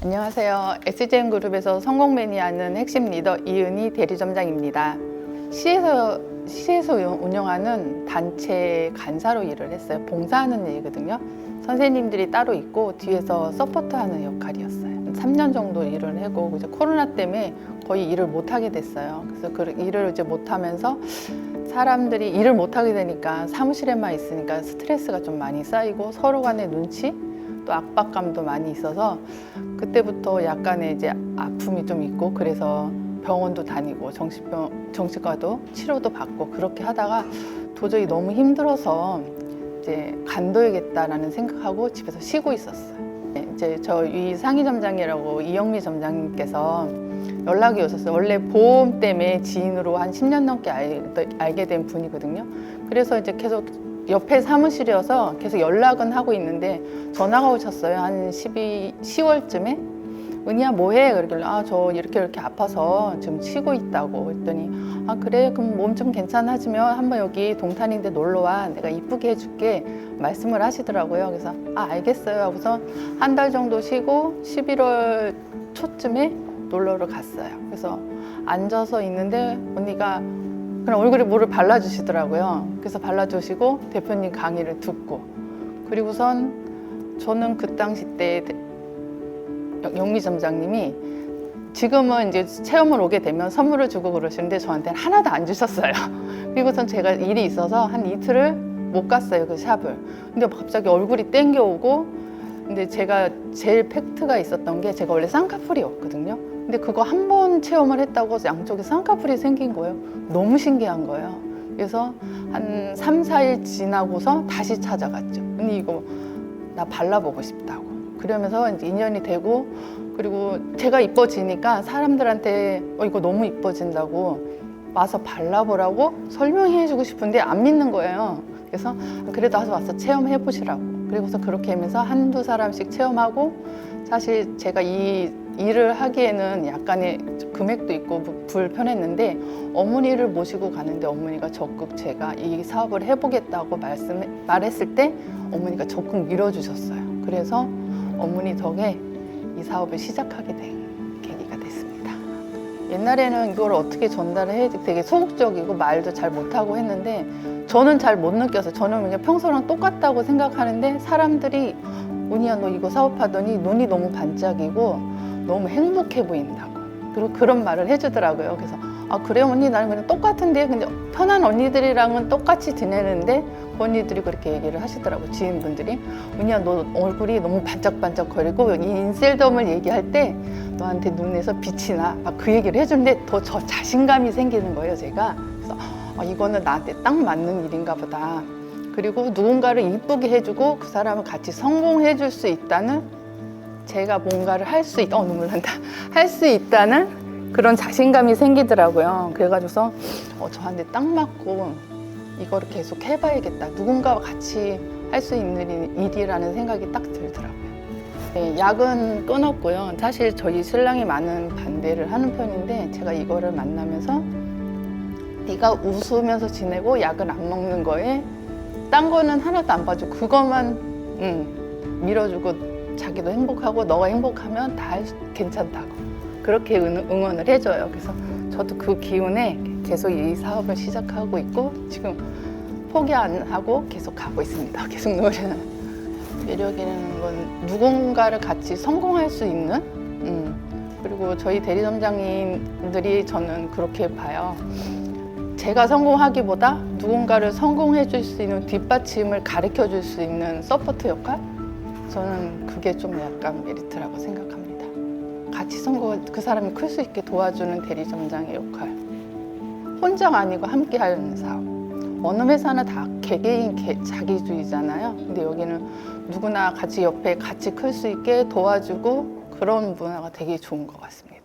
안녕하세요. SGN 그룹에서 성공 매니아는 핵심 리더 이은희 대리점장입니다. 시에서 시에서 운영하는 단체 간사로 일을 했어요. 봉사하는 일이거든요. 선생님들이 따로 있고 뒤에서 서포트하는 역할이었어요. 3년 정도 일을 하고 이제 코로나 때문에 거의 일을 못 하게 됐어요. 그래서 그 일을 이제 못 하면서 사람들이 일을 못 하게 되니까 사무실에만 있으니까 스트레스가 좀 많이 쌓이고 서로 간의 눈치 또 압박감도 많이 있어서 그때부터 약간의 이제 아픔이 좀 있고 그래서 병원도 다니고 정신병 정신과도 치료도 받고 그렇게 하다가 도저히 너무 힘들어서 이제 간둬야겠다라는 생각하고 집에서 쉬고 있었어요. 네, 이제 저희 상희 점장이라고 이영미 점장님께서 연락이 오셨어요. 원래 보험 때문에 지인으로 한 10년 넘게 알, 알게 된 분이거든요. 그래서 이제 계속 옆에 사무실이어서 계속 연락은 하고 있는데 전화가 오셨어요. 한 12, 10월쯤에. 은희야 뭐해? 그러길래 아 저 이렇게 이렇게 아파서 지금 쉬고 있다고 그랬더니 아 그래 그럼 몸 좀 괜찮아지면 한번 여기 동탄인데 놀러 와 내가 이쁘게 해줄게 말씀을 하시더라고요 그래서 아 알겠어요 하고서 한 달 정도 쉬고 11월 초쯤에 놀러를 갔어요 그래서 앉아서 있는데 언니가 그냥 얼굴에 물을 발라주시더라고요 그래서 발라주시고 대표님 강의를 듣고 그리고선 저는 그 당시 때 영미 점장님이 지금은 이제 체험을 오게 되면 선물을 주고 그러시는데 저한테는 하나도 안 주셨어요. 그리고선 제가 일이 있어서 한 이틀을 못 갔어요 그 샵을. 근데 갑자기 얼굴이 땡겨오고 근데 제가 제일 팩트가 있었던 게 제가 원래 쌍꺼풀이었거든요. 근데 그거 한 번 체험을 했다고 양쪽에 쌍꺼풀이 생긴 거예요. 너무 신기한 거예요. 그래서 한 3, 4일 지나고서 다시 찾아갔죠. 언니 이거 나 발라보고 싶다고. 그러면서 이제 인연이 되고 그리고 제가 이뻐지니까 사람들한테 어, 이거 너무 이뻐진다고 와서 발라보라고 설명해주고 싶은데 안 믿는 거예요. 그래서 그래도 와서 와서 체험해 보시라고. 그리고서 그렇게 하면서 한두 사람씩 체험하고 사실 제가 이 일을 하기에는 약간의 금액도 있고 부- 불편했는데 어머니를 모시고 가는데 어머니가 적극 제가 이 사업을 해보겠다고 말씀 말했을 때 어머니가 적극 밀어주셨어요. 그래서 어머니 덕에 이 사업을 시작하게 된 계기가 됐습니다. 옛날에는 이걸 어떻게 전달을 해야 지 되게 소극적이고 말도 잘 못하고 했는데 저는 잘 못 느껴서 저는 그냥 평소랑 똑같다고 생각하는데 사람들이 은희야 너 이거 사업하더니 눈이 너무 반짝이고 너무 행복해 보인다고 그리고 그런 말을 해주더라고요. 그래서 아 그래요 언니? 나는 그냥 똑같은데 근데 편한 언니들이랑은 똑같이 지내는데 그 언니들이 그렇게 얘기를 하시더라고 지인분들이. 은희야 너 얼굴이 너무 반짝반짝거리고 이 인셀덤을 얘기할 때 너한테 눈에서 빛이 나. 막 그 얘기를 해주는데 더 저 자신감이 생기는 거예요 제가. 그래서 아, 이거는 나한테 딱 맞는 일인가 보다. 그리고 누군가를 이쁘게 해주고 그 사람을 같이 성공해 줄 수 있다는 제가 뭔가를 할 수 있다 어 눈물 난다. 할 수 있다는 그런 자신감이 생기더라고요. 그래가지고서 어, 저한테 딱 맞고 이거를 계속 해봐야겠다. 누군가와 같이 할 수 있는 일- 일이라는 생각이 딱 들더라고요. 네, 약은 끊었고요. 사실 저희 신랑이 많은 반대를 하는 편인데 제가 이거를 만나면서 네가 웃으면서 지내고 약을 안 먹는 거에 딴 거는 하나도 안 봐주고 그것만 음, 밀어주고 자기도 행복하고 너가 행복하면 다 괜찮다고 그렇게 응- 응원을 해줘요. 그래서 저도 그 기운에 계속 이 사업을 시작하고 있고 지금 포기 안 하고 계속 가고 있습니다. 계속 노래는. 매력이라는 건 누군가를 같이 성공할 수 있는 음, 그리고 저희 대리점장님들이 저는 그렇게 봐요. 제가 성공하기보다 누군가를 성공해 줄 수 있는 뒷받침을 가르쳐 줄 수 있는 서포트 역할? 저는 그게 좀 약간 메리트라고 생각합니다. 같이 성공, 그 사람이 클 수 있게 도와주는 대리점장의 역할. 혼자가 아니고 함께 하는 사업. 어느 회사나 다 개개인 개- 자기주의잖아요. 근데 여기는 누구나 같이 옆에 같이 클 수 있게 도와주고 그런 문화가 되게 좋은 것 같습니다.